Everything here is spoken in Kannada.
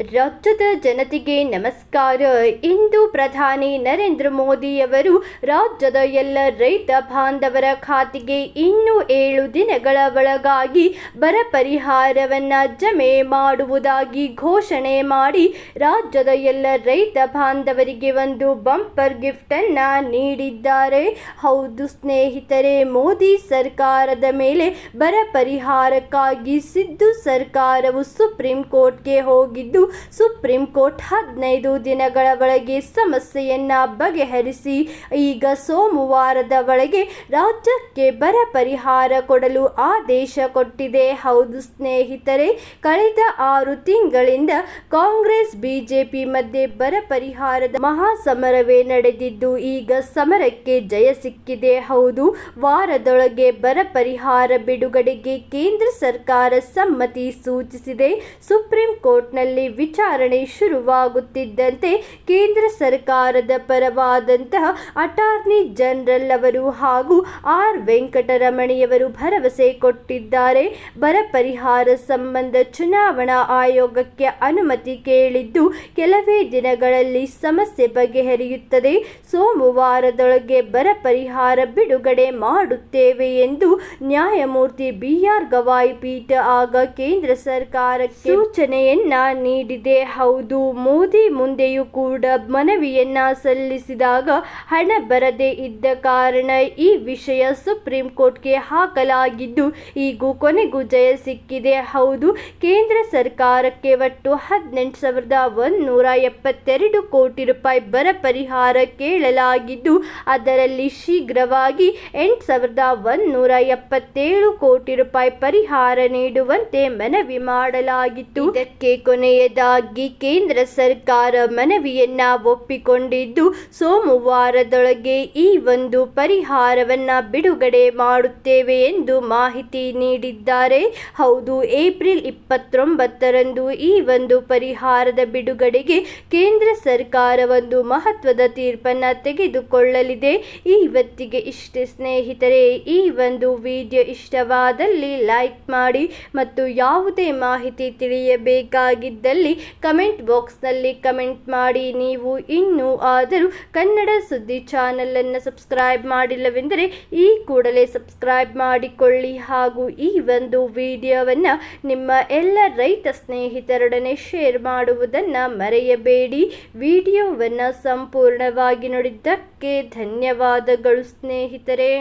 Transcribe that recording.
ರಾಜ್ಯದ ಜನತೆಗೆ ನಮಸ್ಕಾರ. ಇಂದು ಪ್ರಧಾನಿ ನರೇಂದ್ರ ಮೋದಿಯವರು ರಾಜ್ಯದ ಎಲ್ಲ ರೈತ ಬಾಂಧವರ ಖಾತೆಗೆ ಇನ್ನು ಏಳು ದಿನಗಳ ಒಳಗಾಗಿ ಬರ ಪರಿಹಾರವನ್ನು ಜಮೆ ಮಾಡುವುದಾಗಿ ಘೋಷಣೆ ಮಾಡಿ ರಾಜ್ಯದ ಎಲ್ಲ ರೈತ ಬಾಂಧವರಿಗೆ ಒಂದು ಬಂಪರ್ ಗಿಫ್ಟನ್ನು ನೀಡಿದ್ದಾರೆ. ಹೌದು ಸ್ನೇಹಿತರೆ, ಮೋದಿ ಸರ್ಕಾರದ ಮೇಲೆ ಬರ ಪರಿಹಾರಕ್ಕಾಗಿ ಸಿದ್ದು ಸರ್ಕಾರವು ಸುಪ್ರೀಂ ಕೋರ್ಟ್ಗೆ ಹೋಗಿದ್ದು ಸುಪ್ರೀಂ ಕೋರ್ಟ್ ಹದಿನೈದು ದಿನಗಳ ಒಳಗೆ ಸಮಸ್ಯೆಯನ್ನ ಬಗೆಹರಿಸಿ, ಈಗ ಸೋಮವಾರದ ಒಳಗೆ ರಾಜ್ಯಕ್ಕೆ ಬರ ಪರಿಹಾರ ಕೊಡಲು ಆದೇಶ ಕೊಟ್ಟಿದೆ. ಹೌದು ಸ್ನೇಹಿತರೆ, ಕಳೆದ ಆರು ತಿಂಗಳಿಂದ ಕಾಂಗ್ರೆಸ್, ಬಿಜೆಪಿ ಮಧ್ಯೆ ಬರ ಪರಿಹಾರದ ಮಹಾಸಮರವೇ ನಡೆದಿದ್ದು, ಈಗ ಸಮರಕ್ಕೆ ಜಯ ಸಿಕ್ಕಿದೆ. ಹೌದು, ವಾರದೊಳಗೆ ಬರ ಪರಿಹಾರ ಬಿಡುಗಡೆಗೆ ಕೇಂದ್ರ ಸರ್ಕಾರ ಸಮ್ಮತಿ ಸೂಚಿಸಿದೆ. ಸುಪ್ರೀಂ ಕೋರ್ಟ್ನಲ್ಲಿ ವಿಚಾರಣೆ ಶುರುವಾಗುತ್ತಿದ್ದಂತೆ ಕೇಂದ್ರ ಸರ್ಕಾರದ ಪರವಾದಂತಹ ಅಟಾರ್ನಿ ಜನರಲ್ ಅವರು ಹಾಗೂ ಆರ್ ವೆಂಕಟರಮಣಿಯವರು ಭರವಸೆ ಕೊಟ್ಟಿದ್ದಾರೆ. ಬರ ಪರಿಹಾರ ಸಂಬಂಧ ಚುನಾವಣಾ ಆಯೋಗಕ್ಕೆ ಅನುಮತಿ ಕೇಳಿದ್ದು ಕೆಲವೇ ದಿನಗಳಲ್ಲಿ ಸಮಸ್ಯೆ ಬಗೆಹರಿಯುತ್ತದೆ. ಸೋಮವಾರದೊಳಗೆ ಬರ ಪರಿಹಾರ ಬಿಡುಗಡೆ ಮಾಡುತ್ತೇವೆ ಎಂದು ನ್ಯಾಯಮೂರ್ತಿ ಬಿಆರ್ ಗವಾಯಿ ಪೀಠ ಆಗ ಕೇಂದ್ರ ಸರ್ಕಾರಕ್ಕೆ ಸೂಚನೆಯನ್ನ ನೀಡಿದೆ. ಹೌದು, ಮೋದಿ ಮುಂದೆಯೂ ಕೂಡ ಮನವಿಯನ್ನ ಸಲ್ಲಿಸಿದಾಗ ಹಣ ಬರದೇ ಇದ್ದ ಕಾರಣ ಈ ವಿಷಯ ಸುಪ್ರೀಂ ಕೋರ್ಟ್ಗೆ ಹಾಕಲಾಗಿದ್ದು, ಈಗೂ ಕೊನೆಗೂ ಜಯ ಸಿಕ್ಕಿದೆ. ಹೌದು, ಕೇಂದ್ರ ಸರ್ಕಾರಕ್ಕೆ ಒಟ್ಟು ಹದಿನೆಂಟು ಸಾವಿರದ ಒಂದೂರ ಎಪ್ಪತ್ತೆರಡು ಕೋಟಿ ರೂಪಾಯಿ ಬರ ಪರಿಹಾರ ಕೇಳಲಾಗಿದ್ದು, ಅದರಲ್ಲಿ ಶೀಘ್ರವಾಗಿ ಎಂಟು ಸಾವಿರದ ಒಂದೂರ ಎಪ್ಪತ್ತೇಳು ಕೋಟಿ ರೂಪಾಯಿ ಪರಿಹಾರ ನೀಡುವಂತೆ ಮನವಿ ಮಾಡಲಾಗಿತ್ತು. ಇದಕ್ಕೆ ಕೊನೆಯದಾಗಿ ಕೇಂದ್ರ ಸರ್ಕಾರ ಮನವಿಯನ್ನ ಒಪ್ಪಿಕೊಂಡಿದ್ದು, ಸೋಮವಾರದೊಳಗೆ ಈ ಒಂದು ಪರಿಹಾರವನ್ನ ಬಿಡುಗಡೆ ಮಾಡುತ್ತೇವೆ ಎಂದು ಮಾಹಿತಿ ನೀಡಿದ್ದಾರೆ. ಹೌದು, ಏಪ್ರಿಲ್ ಇಪ್ಪತ್ತೊಂಬತ್ತರಂದು ಈ ಒಂದು ಪರಿಹಾರದ ಬಿಡುಗಡೆಗೆ ಕೇಂದ್ರ ಸರ್ಕಾರ ಒಂದು ಮಹತ್ವದ ತೀರ್ಪನ್ನ ತೆಗೆದುಕೊಳ್ಳಲಿದೆ. ಇವತ್ತಿಗೆ ಇಷ್ಟೇ ಸ್ನೇಹಿತರೆ, ಈ ಒಂದು ವಿಡಿಯೋ ಇಷ್ಟವಾದಲ್ಲಿ ಲೈಕ್ ಮಾಡಿ ಮತ್ತು ಯಾವುದೇ ಮಾಹಿತಿ ತಿಳಿಯಬೇಕಾಗಿದ್ದಲ್ಲಿ ಕಮೆಂಟ್ ಬಾಕ್ಸ್ನಲ್ಲಿ ಕಮೆಂಟ್ ಮಾಡಿ. ನೀವು ಇನ್ನೂ ಆದರೂ ಕನ್ನಡ ಸುದ್ದಿ ಚಾನಲನ್ನು ಸಬ್ಸ್ಕ್ರೈಬ್ ಮಾಡಿಲ್ಲವೆಂದರೆ ಈ ಕೂಡಲೇ ಸಬ್ಸ್ಕ್ರೈಬ್ ಮಾಡಿಕೊಳ್ಳಿ. ಹಾಗೂ ಈ ಒಂದು ವಿಡಿಯೋವನ್ನು ನಿಮ್ಮ ಎಲ್ಲ ರೈತ ಸ್ನೇಹಿತರೊಡನೆ ಶೇರ್ ಮಾಡುವುದನ್ನು ಮರೆಯಬೇಡಿ. ವಿಡಿಯೋವನ್ನು ಸಂಪೂರ್ಣವಾಗಿ ನೋಡಿದ್ದಕ್ಕೆ ಧನ್ಯವಾದಗಳು ಸ್ನೇಹಿತರೆ.